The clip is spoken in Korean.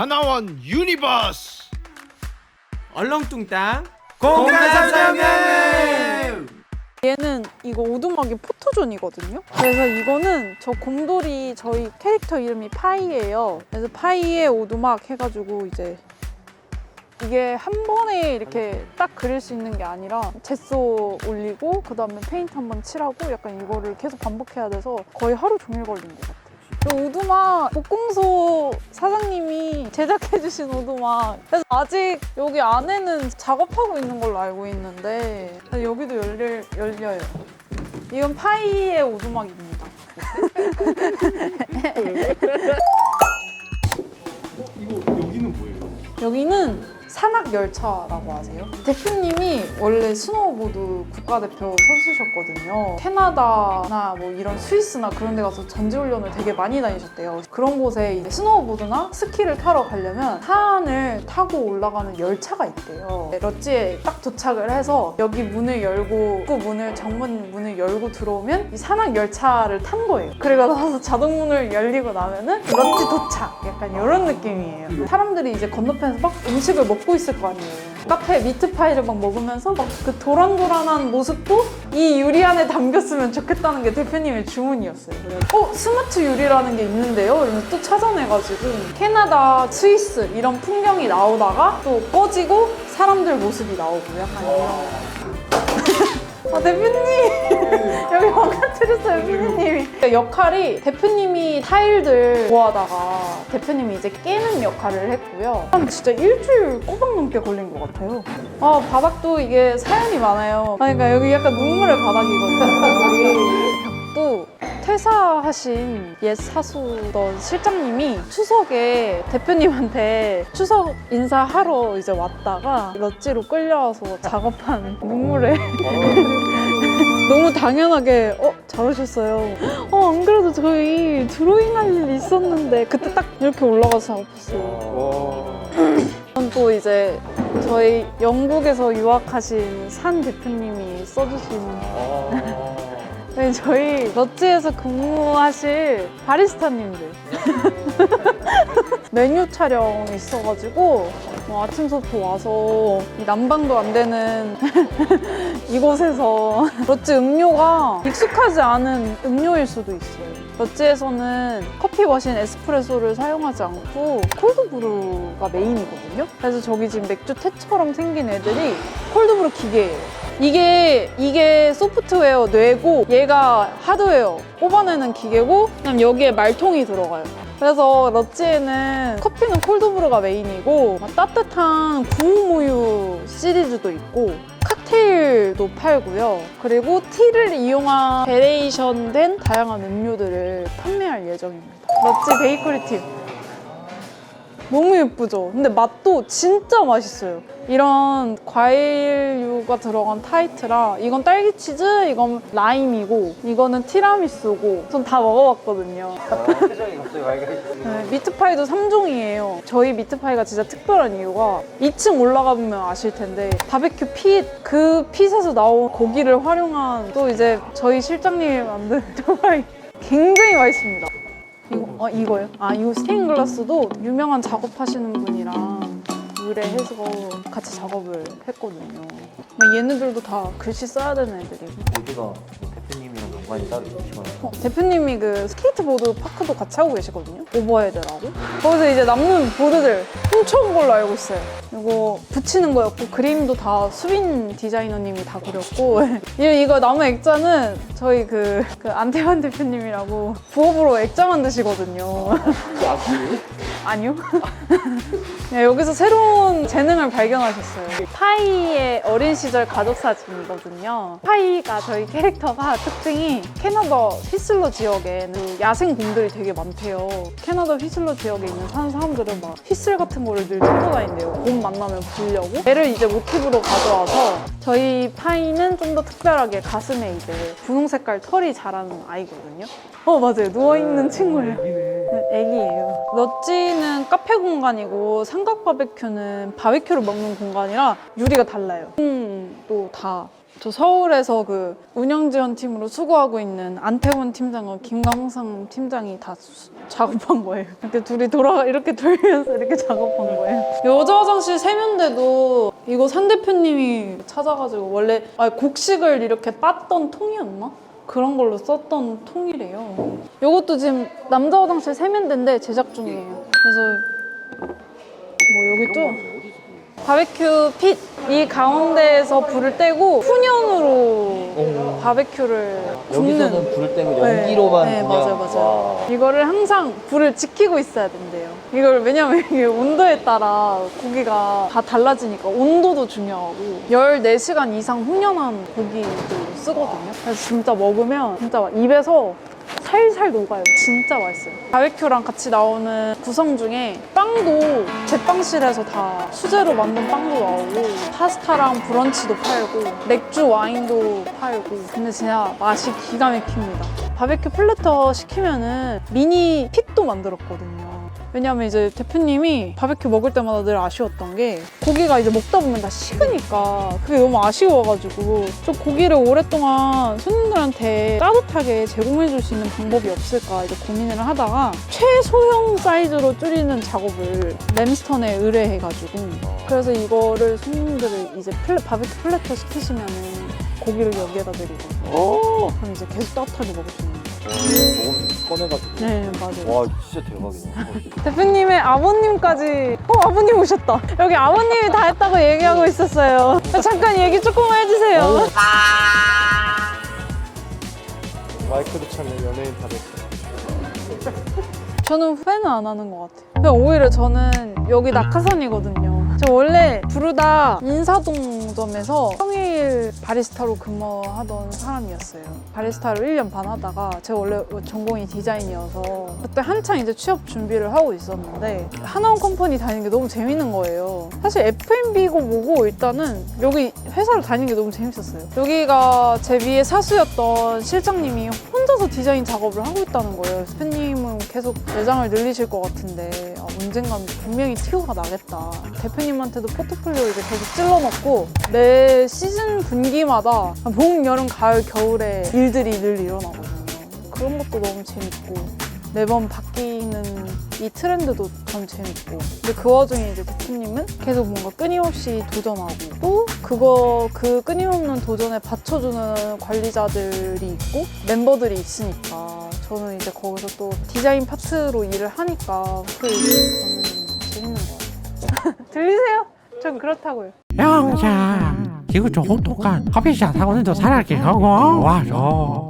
하나원 유니버스 얼렁뚱땅 공간상상회! 얘는 이거 오두막이 포토존이거든요. 그래서 이거는 저 곰돌이 저희 캐릭터 이름이 파이예요. 그래서 파이의 오두막 해가지고 이제 이게 한 번에 이렇게 딱 그릴 수 있는 게 아니라 제소 올리고 그 다음에 페인트 한 번 칠하고 약간 이거를 계속 반복해야 돼서 거의 하루 종일 걸린 것 같아요. 저 오두막 복공소 사장님이 제작해주신 오두막. 그래서 아직 여기 안에는 작업하고 있는 걸로 알고 있는데 여기도 열릴, 열려요. 이건 파이의 오두막입니다. 이거 여기는 뭐예요? 여기는 산악 열차라고 아세요? 대표님이 원래 스노우보드 국가대표 선수셨거든요. 캐나다나 뭐 이런 스위스나 그런 데 가서 전지 훈련을 되게 많이 다니셨대요. 그런 곳에 스노우보드나 스키를 타러 가려면 산을 타고 올라가는 열차가 있대요. 럿지에 딱 도착을 해서 여기 문을 열고 입구 문을 정문 문을 열고 들어오면 이 산악 열차를 탄 거예요. 그리고 나서 자동 문을 열리고 나면은 럿지 도착 약간 이런 느낌이에요. 사람들이 이제 건너편에서 막 음식을 먹고 있을 거 아니에요. 카페 미트파이를 막 먹으면서 막 그 도란도란한 모습도 이 유리 안에 담겼으면 좋겠다는 게 대표님의 주문이었어요. 그래서 어 스마트 유리라는 게 있는데요. 이러면서 또 찾아내가지고 캐나다, 스위스 이런 풍경이 나오다가 또 꺼지고 사람들 모습이 나오고 약간 이런. 아 대표님. 여기 와가지셨어요 피디님이 역할이 대표님이 타일들 구하다가 대표님이 이제 깨는 역할을 했고요. 한 진짜 일주일 꼬박 넘게 걸린 것 같아요. 아 바닥도 이게 사연이 많아요. 아 그러니까 여기 약간 눈물의 바닥이거든요. 여기 벽도 퇴사하신 옛 사수던 실장님이 추석에 대표님한테 추석 인사하러 이제 왔다가 럿지로 끌려와서 작업한 눈물에 너무 당연하게 어 잘하셨어요. 어 안 그래도 저희 드로잉 할일 있었는데 그때 딱 이렇게 올라가서 작업했어요. 전또 이제 저희 영국에서 유학하신 산 대표님이 써주신 네, 저희 럿지에서 근무하실 바리스타님들 메뉴 촬영이 있어가지고 어, 아침부터 와서 이 난방도 안 되는 이곳에서 럿지 음료가 익숙하지 않은 음료일 수도 있어요. 럿지에서는 커피 머신 에스프레소를 사용하지 않고 콜드브루가 메인이거든요. 그래서 저기 지금 맥주 테처럼 생긴 애들이 콜드브루 기계예요. 이게 이게 소프트웨어 뇌고 얘가 하드웨어 뽑아내는 기계고 그다음 여기에 말통이 들어가요. 그래서 럿지에는 커피는 콜드브루가 메인이고 막 따뜻한 구우모유 시리즈도 있고 칵테일도 팔고요. 그리고 티를 이용한 베레이션 된 다양한 음료들을 판매할 예정입니다. 럿지 베이커리 팀. 너무 예쁘죠? 근데 맛도 진짜 맛있어요. 이런 과일류가 들어간 타이트라 이건 딸기 치즈, 이건 라임이고 이거는 티라미수고 전 다 먹어봤거든요. 표정이 갑자기 맑아졌어 네, 미트파이도 3종이에요. 저희 미트파이가 진짜 특별한 이유가 2층 올라가 보면 아실 텐데 바베큐 핏, 그 핏에서 나온 고기를 활용한 또 이제 저희 실장님이 만든 정말 굉장히 맛있습니다. 이거, 어, 이거요? 아, 이거 스테인글라스도 유명한 작업하시는 분이랑 의뢰해서 같이 작업을 했거든요. 막 얘네들도 다 글씨 써야 되는 애들이고. 어디가 뭐 대표님이 따로 있으시거나 어, 대표님이 그 스케이트보드 파크도 같이 하고 계시거든요. 오버헤드라고. 거기서 이제 남는 보드들 훔쳐온 걸로 알고 있어요. 이거 붙이는 거였고 그림도 다 수빈 디자이너님이 다 그렸고 이- 이거 나무 액자는 저희 그, 그 안태환 대표님이라고 부업으로 액자 만드시거든요. 아 니요. 네, 여기서 새로운 재능을 발견하셨어요. 파이의 어린 시절 가족 사진이거든요. 파이가 저희 캐릭터가 특징이 캐나다 휘슬러 지역에는 야생 곰들이 되게 많대요. 캐나다 휘슬러 지역에 있는 사는 사람들은 막 휘슬 같은 거를 늘 들고 다닌대요. 곰 만나면 보려고. 얘를 이제 모티브로 가져와서 저희 파이는 좀 더 특별하게 가슴에 이제 분홍 색깔 털이 자라는 아이거든요. 어 맞아요. 누워 있는 친구예요. 네, 애기예요. 럿지는 카페 공간이고 삼각 바베큐는 바베큐를 먹는 공간이라 유리가 달라요. 음, 또다 저 서울에서 그 운영 지원 팀으로 수고하고 있는 안태훈 팀장과 김광상 팀장이 다 수- 작업한 거예요. 이렇게 둘이 돌아가 이렇게 돌면서 이렇게 작업한 거예요. 여자 화장실 세면대도 이거 산 대표님이 찾아가지고 원래 아, 곡식을 이렇게 빻던 통이었나? 그런 걸로 썼던 통이래요. 이것도 지금 남자 화장실 세면대인데 제작 중이에요. 그래서 뭐 여기 또 바베큐 핏 이 가운데에서 불을 떼고 훈연으로 바베큐를 굽는 여기서는 불 때문에 네. 연기로만 네, 그냥 맞아요, 맞아요. 와. 이거를 항상 불을 지키고 있어야 된대요. 이걸 왜냐면 이게 온도에 따라 고기가 다 달라지니까 온도도 중요하고 14시간 이상 훈연한 고기도 쓰거든요. 그래서 진짜 먹으면 진짜 막 입에서 살살 녹아요. 진짜 맛있어요. 바베큐랑 같이 나오는 구성 중에 빵도 제빵실에서 다 수제로 만든 빵도 나오고 파스타랑 브런치도 팔고 맥주 와인도 팔고 근데 진짜 맛이 기가 막힙니다. 바베큐 플래터 시키면은 미니 핏도 만들었거든요. 왜냐면 이제 대표님이 바베큐 먹을 때마다 늘 아쉬웠던 게 고기가 이제 먹다 보면 다 식으니까 그게 너무 아쉬워가지고 좀 고기를 오랫동안 손님들한테 따뜻하게 제공해 줄 수 있는 방법이 없을까 이제 고민을 하다가 최소형 사이즈로 줄이는 작업을 램스턴에 의뢰해가지고 그래서 이거를 손님들을 이제 플레, 바베큐 플래터 시키시면은 고기를 여기에다 드리고 오. 그럼 이제 계속 따뜻하게 먹을 수 있는 거예요. 꺼내가지고. 네 맞아요. 와 진짜 대박이네. 대표님의 아버님까지 어 아버님 오셨다 여기 아버님이 다 했다고 얘기하고 있었어요 잠깐 얘기 조금만 해주세요 마이크도 차면 연예인 다 됐어. 저는 후회는 안 하는 것 같아요 그냥 오히려 저는 여기 낙하산이거든요 저 원래 부르다 인사동점에서 평일 바리스타로 근무하던 사람이었어요. 바리스타를 1년 반 하다가 제가 원래 전공이 디자인이어서 그때 한창 이제 취업 준비를 하고 있었는데 하나원 컴퍼니 다니는 게 너무 재밌는 거예요. 사실 F&B고 뭐고 일단은 여기 회사를 다니는 게 너무 재밌었어요. 여기가 제 위에 사수였던 실장님이 혼자서 디자인 작업을 하고 있다는 거예요. 대표님은 계속 매장을 늘리실 것 같은데 아, 언젠간 분명히 티오가 나겠다. 대표님한테도 포트폴리오 이제 계속 찔러놓고 매 시즌 분기마다 봄, 여름, 가을, 겨울에 일들이 늘 일어나거든요. 그런 것도 너무 재밌고 매번 바뀌는 이 트렌드도 너무 재밌고. 근데 그 와중에 이제 대표님은 계속 뭔가 끊임없이 도전하고 또 그거 그 끊임없는 도전에 받쳐주는 관리자들이 있고 멤버들이 있으니까 저는 이제 거기서 또 디자인 파트로 일을 하니까 그게 저는 재밌는 것 같아요. 들리세요? 전 그렇다고요. 영자 지구 좋은 동안 커피숍 학원에도 살아게 하고 와줘